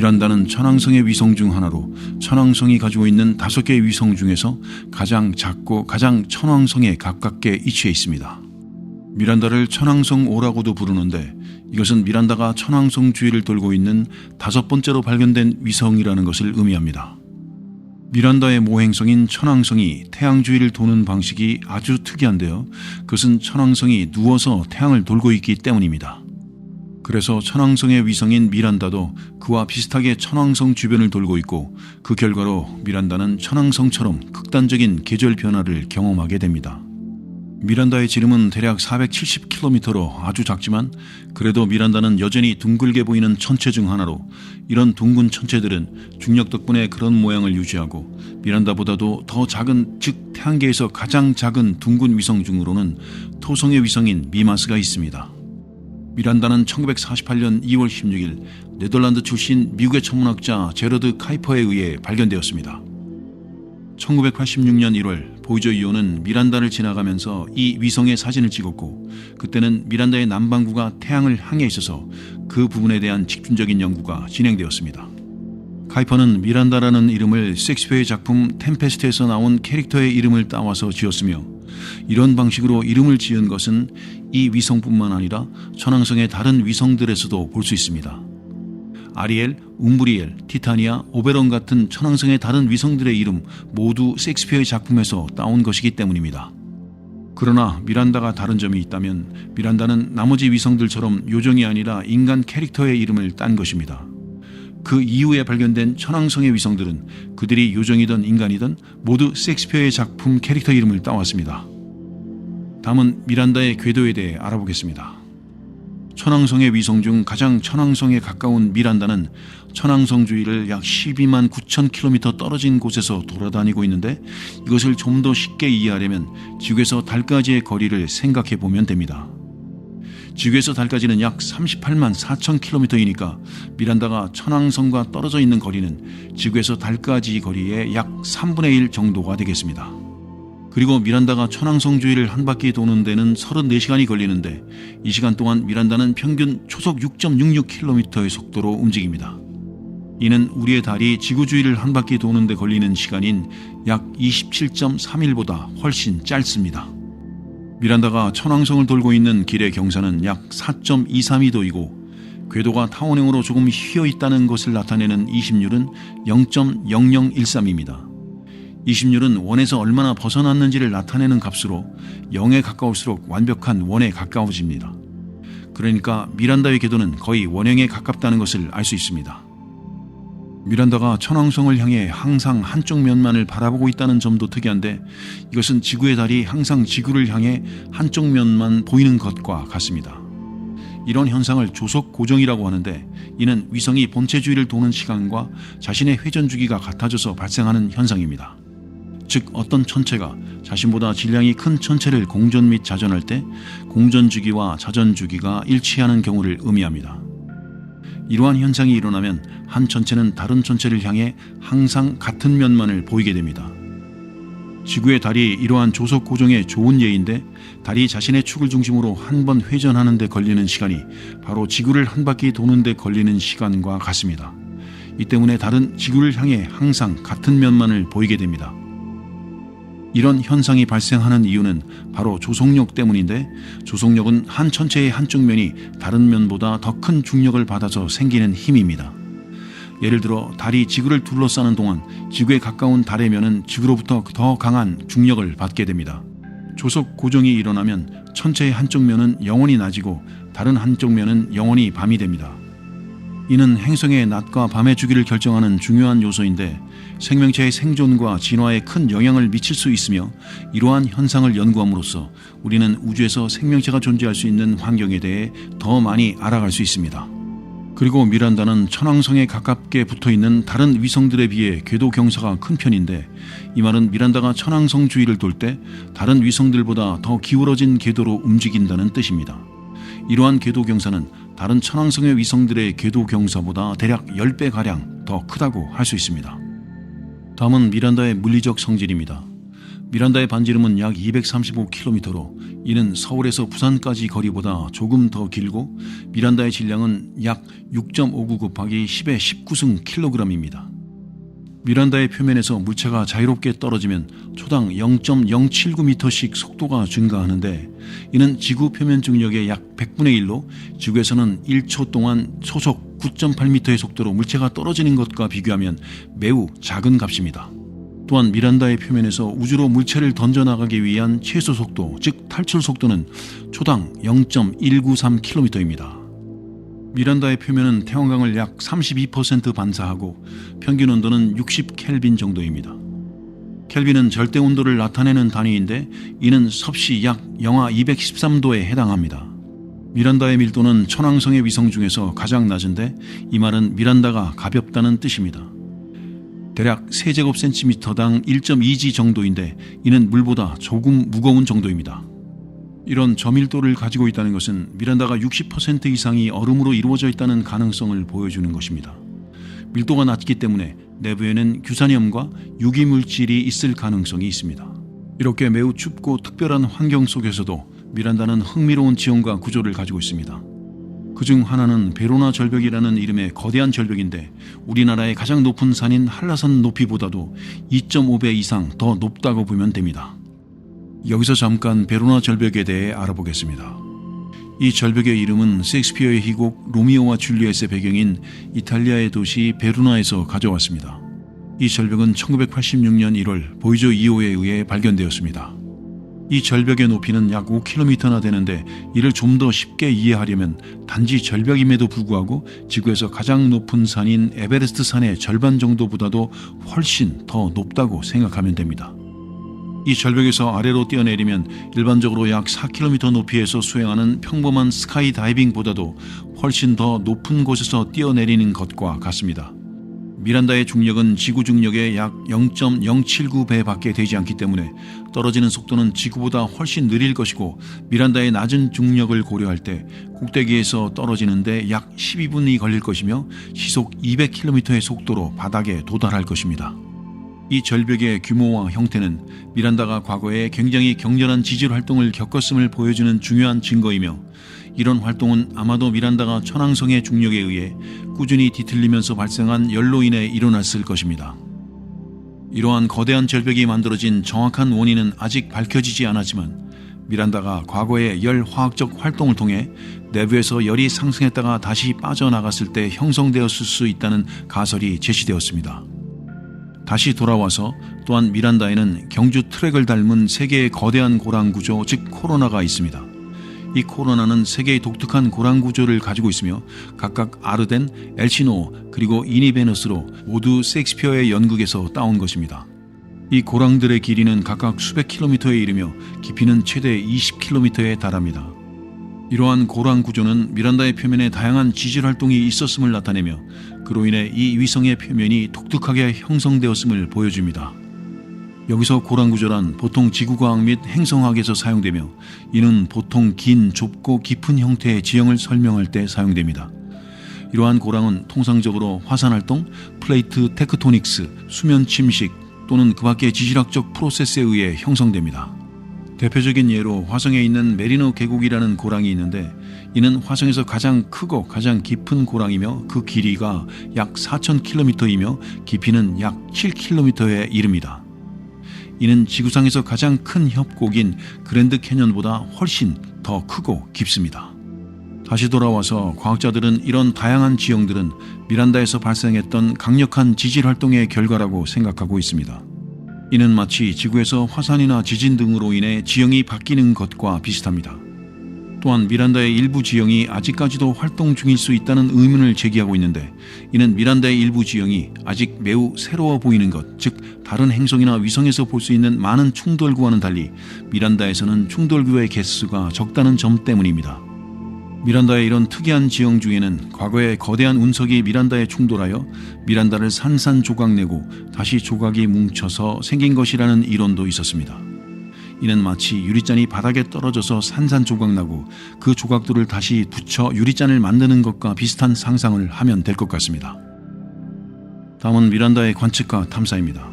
미란다는 천왕성의 위성 중 하나로 천왕성이 가지고 있는 다섯 개의 위성 중에서 가장 작고 가장 천왕성에 가깝게 위치해 있습니다. 미란다를 천왕성 5라고도 부르는데 이것은 미란다가 천왕성 주위를 돌고 있는 다섯 번째로 발견된 위성이라는 것을 의미합니다. 미란다의 모행성인 천왕성이 태양 주위를 도는 방식이 아주 특이한데요. 그것은 천왕성이 누워서 태양을 돌고 있기 때문입니다. 그래서 천왕성의 위성인 미란다도 그와 비슷하게 천왕성 주변을 돌고 있고 그 결과로 미란다는 천왕성처럼 극단적인 계절 변화를 경험하게 됩니다. 미란다의 지름은 대략 470km로 아주 작지만 그래도 미란다는 여전히 둥글게 보이는 천체 중 하나로 이런 둥근 천체들은 중력 덕분에 그런 모양을 유지하고 미란다보다도 더 작은 즉 태양계에서 가장 작은 둥근 위성 중으로는 토성의 위성인 미마스가 있습니다. 미란다는 1948년 2월 16일 네덜란드 출신 미국의 천문학자 제러드 카이퍼에 의해 발견되었습니다. 1986년 1월 보이저 이오는 미란다를 지나가면서 이 위성의 사진을 찍었고 그때는 미란다의 남반구가 태양을 향해 있어서 그 부분에 대한 집중적인 연구가 진행되었습니다. 카이퍼는 미란다라는 이름을 섹스피어의 작품 템페스트에서 나온 캐릭터의 이름을 따와서 지었으며 이런 방식으로 이름을 지은 것은 이 위성뿐만 아니라 천왕성의 다른 위성들에서도 볼 수 있습니다. 아리엘, 움브리엘, 티타니아, 오베론 같은 천왕성의 다른 위성들의 이름 모두 섹스피어의 작품에서 따온 것이기 때문입니다. 그러나 미란다가 다른 점이 있다면 미란다는 나머지 위성들처럼 요정이 아니라 인간 캐릭터의 이름을 딴 것입니다. 그 이후에 발견된 천왕성의 위성들은 그들이 요정이든 인간이든 모두 섹스피어의 작품 캐릭터 이름을 따왔습니다. 다음은 미란다의 궤도에 대해 알아보겠습니다. 천왕성의 위성 중 가장 천왕성에 가까운 미란다는 천왕성 주위를 약 12만 9천 킬로미터 떨어진 곳에서 돌아다니고 있는데 이것을 좀 더 쉽게 이해하려면 지구에서 달까지의 거리를 생각해 보면 됩니다. 지구에서 달까지는 약 38만 4천 킬로미터이니까 미란다가 천왕성과 떨어져 있는 거리는 지구에서 달까지 거리의 약 3분의 1 정도가 되겠습니다. 그리고 미란다가 천왕성 주위를 한 바퀴 도는 데는 34시간이 걸리는데 이 시간 동안 미란다는 평균 초속 6.66km의 속도로 움직입니다. 이는 우리의 달이 지구 주위를 한 바퀴 도는 데 걸리는 시간인 약 27.3일보다 훨씬 짧습니다. 미란다가 천왕성을 돌고 있는 길의 경사는 약 4.232도이고 궤도가 타원형으로 조금 휘어 있다는 것을 나타내는 20률은 0.0013입니다. 20률은 원에서 얼마나 벗어났는지를 나타내는 값으로 0에 가까울수록 완벽한 원에 가까워집니다. 그러니까 미란다의 궤도는 거의 원형에 가깝다는 것을 알 수 있습니다. 미란다가 천왕성을 향해 항상 한쪽 면만을 바라보고 있다는 점도 특이한데 이것은 지구의 달이 항상 지구를 향해 한쪽 면만 보이는 것과 같습니다. 이런 현상을 조속 고정이라고 하는데 이는 위성이 본체 주위를 도는 시간과 자신의 회전 주기가 같아져서 발생하는 현상입니다. 즉 어떤 천체가 자신보다 질량이 큰 천체를 공전 및 자전할 때 공전 주기와 자전 주기가 일치하는 경우를 의미합니다. 이러한 현상이 일어나면 한 천체는 다른 천체를 향해 항상 같은 면만을 보이게 됩니다. 지구의 달이 이러한 조속 고정의 좋은 예인데 달이 자신의 축을 중심으로 한 번 회전하는 데 걸리는 시간이 바로 지구를 한 바퀴 도는 데 걸리는 시간과 같습니다. 이 때문에 달은 지구를 향해 항상 같은 면만을 보이게 됩니다. 이런 현상이 발생하는 이유는 바로 조속력 때문인데 조속력은 한 천체의 한쪽 면이 다른 면보다 더 큰 중력을 받아서 생기는 힘입니다. 예를 들어 달이 지구를 둘러싸는 동안 지구에 가까운 달의 면은 지구로부터 더 강한 중력을 받게 됩니다. 조속 고정이 일어나면 천체의 한쪽 면은 영원히 낮이고 다른 한쪽 면은 영원히 밤이 됩니다. 이는 행성의 낮과 밤의 주기를 결정하는 중요한 요소인데 생명체의 생존과 진화에 큰 영향을 미칠 수 있으며 이러한 현상을 연구함으로써 우리는 우주에서 생명체가 존재할 수 있는 환경에 대해 더 많이 알아갈 수 있습니다. 그리고 미란다는 천왕성에 가깝게 붙어 있는 다른 위성들에 비해 궤도 경사가 큰 편인데 이 말은 미란다가 천왕성 주위를 돌 때 다른 위성들보다 더 기울어진 궤도로 움직인다는 뜻입니다. 이러한 궤도 경사는 다른 천왕성의 위성들의 궤도 경사보다 대략 10배 가량 더 크다고 할 수 있습니다. 다음은 미란다의 물리적 성질입니다. 미란다의 반지름은 약 235km로 이는 서울에서 부산까지 거리보다 조금 더 길고 미란다의 질량은 약 6.59 곱하기 10의 19승 킬로그램입니다. 미란다의 표면에서 물체가 자유롭게 떨어지면 초당 0.079m씩 속도가 증가하는데 이는 지구 표면 중력의 약 100분의 1로 지구에서는 1초 동안 초속 9.8m의 속도로 물체가 떨어지는 것과 비교하면 매우 작은 값입니다. 또한 미란다의 표면에서 우주로 물체를 던져나가기 위한 최소 속도, 즉 탈출 속도는 초당 0.193km입니다. 미란다의 표면은 태양광을 약 32% 반사하고 평균 온도는 60 켈빈 정도입니다. 켈빈은 절대 온도를 나타내는 단위인데 이는 섭씨 약 영하 213도에 해당합니다. 미란다의 밀도는 천왕성의 위성 중에서 가장 낮은데 이 말은 미란다가 가볍다는 뜻입니다. 대략 세제곱센티미터당 1.2G 정도인데 이는 물보다 조금 무거운 정도입니다. 이런 저밀도를 가지고 있다는 것은 미란다가 60% 이상이 얼음으로 이루어져 있다는 가능성을 보여주는 것입니다. 밀도가 낮기 때문에 내부에는 규산염과 유기물질이 있을 가능성이 있습니다. 이렇게 매우 춥고 특별한 환경 속에서도 미란다는 흥미로운 지형과 구조를 가지고 있습니다. 그중 하나는 베로나 절벽이라는 이름의 거대한 절벽인데 우리나라의 가장 높은 산인 한라산 높이보다도 2.5배 이상 더 높다고 보면 됩니다. 여기서 잠깐 베로나 절벽에 대해 알아보겠습니다. 이 절벽의 이름은 셰익스피어의 희곡 로미오와 줄리엣의 배경인 이탈리아의 도시 베루나에서 가져왔습니다. 이 절벽은 1986년 1월 보이조 2호에 의해 발견되었습니다. 이 절벽의 높이는 약 5km나 되는데 이를 좀 더 쉽게 이해하려면 단지 절벽임에도 불구하고 지구에서 가장 높은 산인 에베레스트 산의 절반 정도보다도 훨씬 더 높다고 생각하면 됩니다. 이 절벽에서 아래로 뛰어내리면 일반적으로 약 4km 높이에서 수행하는 평범한 스카이 다이빙보다도 훨씬 더 높은 곳에서 뛰어내리는 것과 같습니다. 미란다의 중력은 지구 중력의 약 0.079배 밖에 되지 않기 때문에 떨어지는 속도는 지구보다 훨씬 느릴 것이고 미란다의 낮은 중력을 고려할 때 꼭대기에서 떨어지는데 약 12분이 걸릴 것이며 시속 200km의 속도로 바닥에 도달할 것입니다. 이 절벽의 규모와 형태는 미란다가 과거에 굉장히 격렬한 지질 활동을 겪었음을 보여주는 중요한 증거이며 이런 활동은 아마도 미란다가 천왕성의 중력에 의해 꾸준히 뒤틀리면서 발생한 열로 인해 일어났을 것입니다. 이러한 거대한 절벽이 만들어진 정확한 원인은 아직 밝혀지지 않았지만 미란다가 과거의 열 화학적 활동을 통해 내부에서 열이 상승했다가 다시 빠져나갔을 때 형성되었을 수 있다는 가설이 제시되었습니다. 다시 돌아와서 또한 미란다에는 경주 트랙을 닮은 세계의 거대한 고랑 구조, 즉 코로나가 있습니다. 이 코로나는 세계의 독특한 고랑 구조를 가지고 있으며 각각 아르덴, 엘시노 그리고 이니베너스로 모두 셰익스피어의 연극에서 따온 것입니다. 이 고랑들의 길이는 각각 수백 킬로미터에 이르며 깊이는 최대 20킬로미터에 달합니다. 이러한 고랑 구조는 미란다의 표면에 다양한 지질 활동이 있었음을 나타내며 그로 인해 이 위성의 표면이 독특하게 형성되었음을 보여줍니다. 여기서 고랑 구조란 보통 지구과학 및 행성학에서 사용되며 이는 보통 긴, 좁고 깊은 형태의 지형을 설명할 때 사용됩니다. 이러한 고랑은 통상적으로 화산 활동, 플레이트 테크토닉스, 수면 침식 또는 그 밖의 지질학적 프로세스에 의해 형성됩니다. 대표적인 예로 화성에 있는 메리노 계곡이라는 고랑이 있는데 이는 화성에서 가장 크고 가장 깊은 고랑이며 그 길이가 약 4,000km이며 깊이는 약 7km에 이릅니다. 이는 지구상에서 가장 큰 협곡인 그랜드 캐년보다 훨씬 더 크고 깊습니다. 다시 돌아와서 과학자들은 이런 다양한 지형들은 미란다에서 발생했던 강력한 지질 활동의 결과라고 생각하고 있습니다. 이는 마치 지구에서 화산이나 지진 등으로 인해 지형이 바뀌는 것과 비슷합니다. 또한 미란다의 일부 지형이 아직까지도 활동 중일 수 있다는 의문을 제기하고 있는데 이는 미란다의 일부 지형이 아직 매우 새로워 보이는 것, 즉 다른 행성이나 위성에서 볼 수 있는 많은 충돌구와는 달리 미란다에서는 충돌구의 개수가 적다는 점 때문입니다. 미란다의 이런 특이한 지형 중에는 과거에 거대한 운석이 미란다에 충돌하여 미란다를 산산조각내고 다시 조각이 뭉쳐서 생긴 것이라는 이론도 있었습니다. 이는 마치 유리잔이 바닥에 떨어져서 산산조각 나고 그 조각들을 다시 붙여 유리잔을 만드는 것과 비슷한 상상을 하면 될 것 같습니다. 다음은 미란다의 관측과 탐사입니다.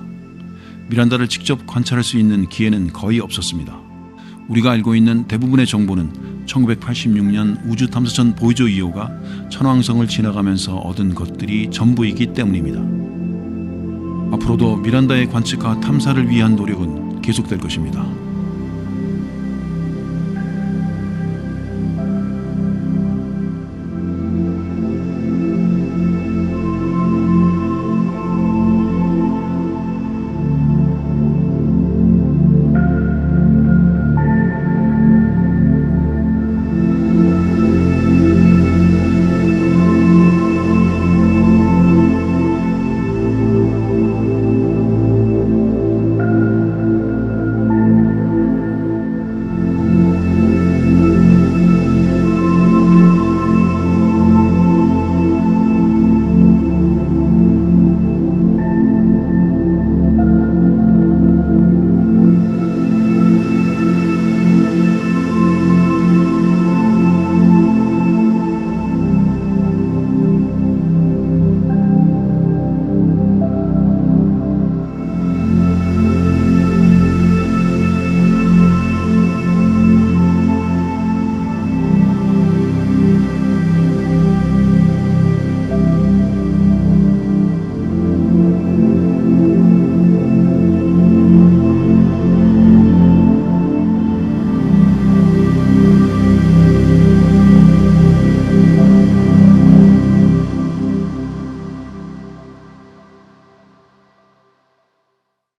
미란다를 직접 관찰할 수 있는 기회는 거의 없었습니다. 우리가 알고 있는 대부분의 정보는 1986년 우주 탐사선 보이저 2호가 천왕성을 지나가면서 얻은 것들이 전부이기 때문입니다. 앞으로도 미란다의 관측과 탐사를 위한 노력은 계속될 것입니다.